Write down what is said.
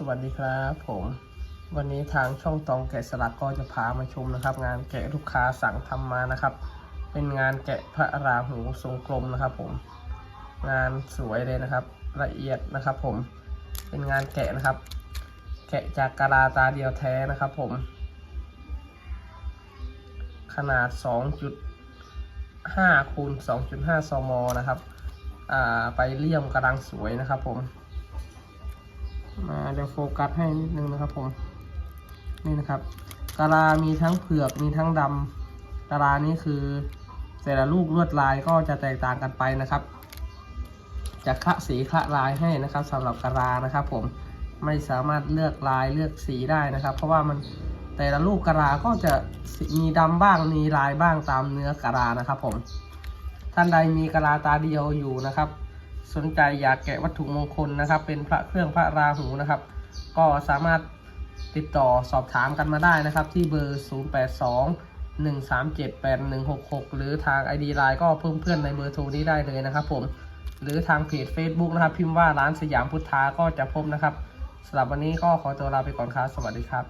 สวัสดีครับผมวันนี้ทางช่องตองแกะสลักก็จะพามาชมนะครับ งานแกะลูกค้าสั่งทำมานะครับ เป็นงานแกะพระราหูทรงกลมนะครับ ผม งานสวยเลยนะครับ ละเอียดนะครับ ผมเป็นงานแกะนะครับ แกะจากกะลาตาเดียวแท้นะครับ ผม ขนาด 2.5คูณ2.5 ซมนะครับ อ่าไปเลี่ยมกำลังสวยนะครับ ผม มาเดี๋ยวโฟกัสให้นิดนึงนะครับผมนี่นะครับกะลามีทั้งเผือกมีทั้งดำกะลานี่คือแต่ละลูกลวดลายก็จะแตกต่างกันไปนะครับ จะคละสีคละลายให้นะครับสำหรับกะลานะครับ ผมไม่สามารถเลือกลายเลือกสีได้นะครับ เพราะว่ามันแต่ละลูกกะลาก็จะมีดำบ้างมีลายบ้างตามเนื้อกะลานะครับ ผมท่านใดมีกะลาตาเดียวอยู่นะครับ สนใจอยากแกะวัตถุมงคลนะครับ เป็นพระเครื่องพระราหูนะครับ ก็สามารถติดต่อสอบถามกันมาได้นะครับ ที่เบอร์ 082 137 8166 หรือทาง ID Line ก็เพิ่มเพื่อนในเบอร์โทรนี้ได้เลยนะครับผมหรือทางเพจ Facebook นะครับ พิมพ์ว่าร้านสยามพุทธาก็จะพบนะครับสำหรับวันนี้ก็ขอตัวลาไปก่อนครับ สวัสดีครับ